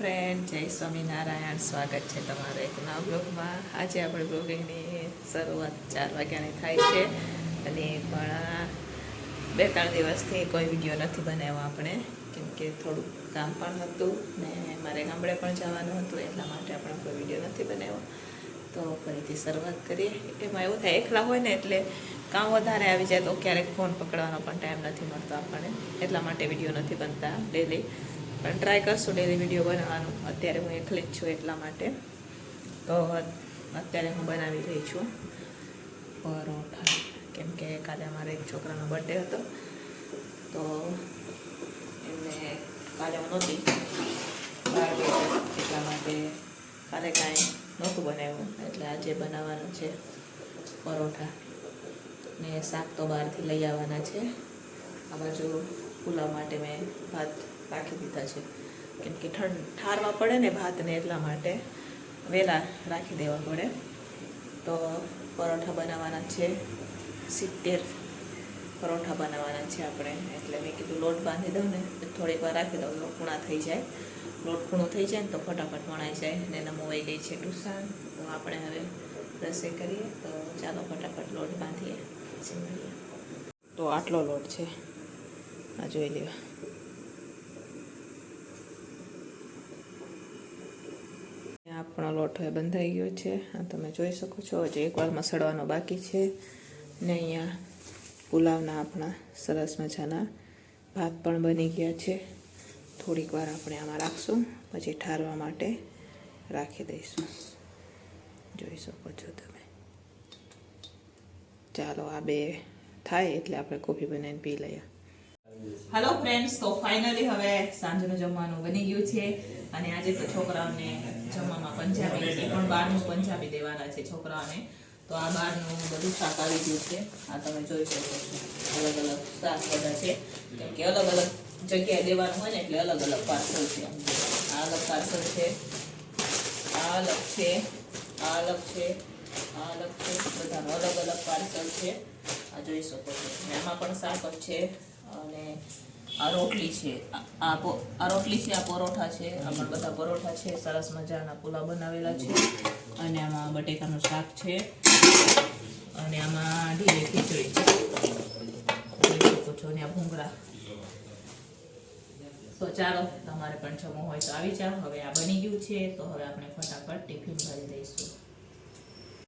Friend જય સ્વામિનારાયણ. સ્વાગત છે તમારું એક નવા બ્લોગમાં. આજે આપણે બ્લોગિંગની શરૂઆત ચાર વાગ્યાની થાય છે અને પણ બે ત્રણ દિવસથી કોઈ વીડિયો નથી બનાવ્યો આપણે, કેમ કે થોડું કામ પણ હતું ને મારે ગામડે પણ જવાનું હતું, એટલા માટે આપણે કોઈ વીડિયો નથી બનાવ્યો. તો ફરીથી શરૂઆત કરીએ. એમાં એવું થાય, એકલા હોય ને એટલે કામ વધારે આવી જાય તો ક્યારેક ફોન પકડવાનો પણ ટાઈમ નથી મળતો આપણને. એટલા માટે વીડિયો નથી બનતા ડેલી પણ ટ્રાય કરશું ડેલી વીડિયો બનાવવાનું. અત્યારે હું એકલી જ છું એટલા માટે. તો અત્યારે હું બનાવી રહી છું પરોઠા. કેમ કે કાલે અમારે એક છોકરાનો બર્થડે હતો. તો એમને કાલે હું નહોતી. એટલા માટે કાલે કાંઈ નહોતું બનાવ્યું. એટલે આજે બનાવવાનું છે પરોઠા. ને શાક તો બહારથી લઈ આવવાના છે. આ બાજુ પુલાવ માટે મેં ભાત રાખી દીધા છે. કેમ કે ઠંડ ઠારવા પડે ને ભાતને એટલા માટે વહેલા રાખી દેવા પડે. તો પરોઠા બનાવવાના છે. સિત્તેર પરોઠા બનાવવાના છે આપણે. એટલે મેં કીધું લોટ બાંધી દઉં ને થોડીક વાર રાખી દઉં, લોટ ખૂણા થઈ જાય. લોટ ખૂણો થઈ જાય ને તો ફટાફટ વણાઈ જાય ને એના મોવાઈ ગઈ છે ટુસાન તો આપણે હવે રસોઈ કરીએ. તો ચાલો ફટાફટ લોટ બાંધીએ. તો આટલો લોટ છે. આ જોઈ લ્યો. આપણો લોટ હવે બંધાઈ ગયો છે. આ તમે જોઈ શકો છો, હજી એકવાર મસળવાનો બાકી છે. ને અહીંયા પુલાવના આપણા સરસ મજાના ભાત પણ બની ગયા છે. થોડીક વાર આપણે આમાં રાખશું, પછી ઠારવા માટે રાખી દઈશું. જોઈ શકો છો તમે. ચાલો, આ બે થાય એટલે આપણે કોફી બનાવીને પી લઈએ. હેલો ફ્રેન્ડ્સ તો ફાઇનલી હવે સાંજનું જમવાનું બની ગયું છે. અને આજે તો છોકરાઓને જમવામાં પંજાબી એ પણ બહારનું પંજાબી દેવાના છે છોકરાઓને. તો આ બહારનું બધું શાક આવી ગયું છે, આ તમે જોઈ શકો છો. અલગ અલગ શાક બધા છે. કેમ કે અલગ અલગ જગ્યાએ દેવાનું હોય ને એટલે અલગ અલગ પાર્સલ છે. આ અલગ પાર્સલ છે. આ અલગ છે. આ અલગ છે. આ અલગ છે. બધાનું અલગ અલગ પાર્સલ છે. આ જોઈ શકો છો. એમાં પણ શાક છે. અને આ રોટલી છે. આ- રોટલી છે, આ પરોઠા છે, આમાં બધા પરોઠા છે, સરસ મજાના પુલાવ બનાવેલા છે. અને આમાં બટેકાનું શાક છે. અને આમાં ઢીલે ખીચડી છે. ભૂંગળા. તો ચાલો, તમારે પણ જમવું હોય તો આવી જાઓ. હવે આ બની ગયું છે, તો હવે આપણે ફટાફટ ટિફિન ભરી દઈશું.